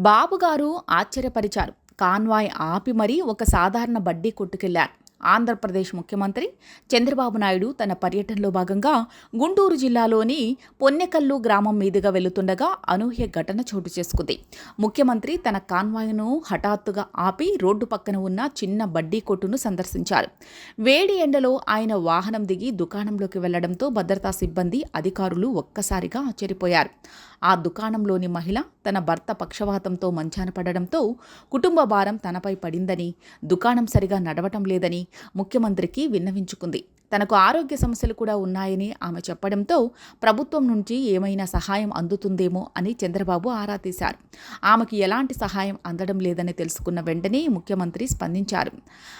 బాబుగారు ఆశ్చర్యపరిచారు. కాన్వాయ్ ఆపి మరీ ఒక సాధారణ బడ్డీ కొట్టుకెళ్ళారు ఆంధ్రప్రదేశ్ ముఖ్యమంత్రి చంద్రబాబు నాయుడు తన పర్యటనలో భాగంగా గుంటూరు జిల్లాలోని పొన్నెకల్లు గ్రామం మీదుగా వెళుతుండగా అనూహ్య ఘటన చోటు చేసుకుంది. ముఖ్యమంత్రి తన కాన్వాయ్ను హఠాత్తుగా ఆపి రోడ్డు పక్కన ఉన్న చిన్న బడ్డీ కొట్టును సందర్శించారు. వేడి ఎండలో ఆయన వాహనం దిగి దుకాణంలోకి వెళ్ళడంతో భద్రతా సిబ్బంది అధికారులు ఒక్కసారిగా ఆశ్చర్యపోయారు. ఆ దుకాణంలోని మహిళ తన భర్త పక్షవాతంతో మంచాన పడడంతో కుటుంబ భారం తనపై పడిందని దుకాణం సరిగా నడవటం లేదని ముఖ్యమంత్రికి విన్నవించుకుంది. తనకు ఆరోగ్య సమస్యలు కూడా ఉన్నాయని ఆమె చెప్పడంతో ప్రభుత్వం నుంచి ఏమైనా సహాయం అందుతుందేమో అని చంద్రబాబు ఆరా తీశారు. ఆమెకు ఎలాంటి సహాయం అందడం లేదని తెలుసుకున్న వెంటనే ముఖ్యమంత్రి స్పందించారు.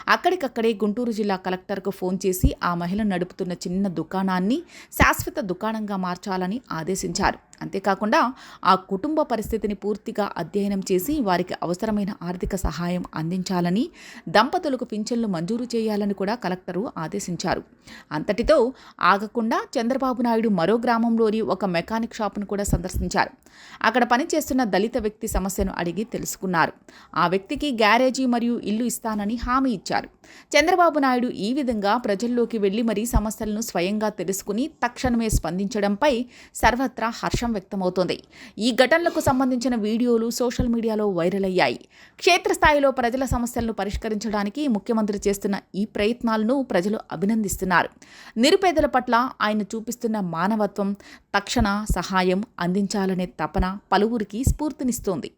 అక్కడికక్కడే గుంటూరు జిల్లా కలెక్టర్కు ఫోన్ చేసి ఆ మహిళ నడుపుతున్న చిన్న దుకాణాన్ని శాశ్వత దుకాణంగా మార్చాలని ఆదేశించారు. అంతేకాకుండా ఆ కుటుంబ పరిస్థితిని పూర్తిగా అధ్యయనం చేసి వారికి అవసరమైన ఆర్థిక సహాయం అందించాలని దంపతులకు పింఛన్లు మంజూరు చేయాలని కూడా కలెక్టరు ఆదేశించారు. అంతటితో ఆగకుండా చంద్రబాబు నాయుడు మరో గ్రామంలోని ఒక మెకానిక్ షాపును కూడా సందర్శించారు. అక్కడ పనిచేస్తున్న దళిత వ్యక్తి సమస్యను అడిగి తెలుసుకున్నారు. ఆ వ్యక్తికి గ్యారేజీ మరియు ఇల్లు ఇస్తానని హామీ ఇచ్చారు. చంద్రబాబు నాయుడు ఈ విధంగా ప్రజల్లోకి వెళ్ళి మరీ సమస్యలను స్వయంగా తెలుసుకుని తక్షణమే స్పందించడంపై సర్వత్రా హర్షం వ్యక్తమవుతోంది. ఈ ఘటనలకు సంబంధించిన వీడియోలు సోషల్ మీడియాలో వైరల్ అయ్యాయి. క్షేత్రస్థాయిలో ప్రజల సమస్యలను పరిష్కరించడానికి ముఖ్యమంత్రి చేస్తున్న ఈ ప్రయత్నాలను ప్రజలు అభినందిస్తున్నారు. నిరుపేదల పట్ల ఆయన చూపిస్తున్న మానవత్వం తక్షణ సహాయం అందించాలనే తపన పలువురికి స్ఫూర్తినిస్తోంది.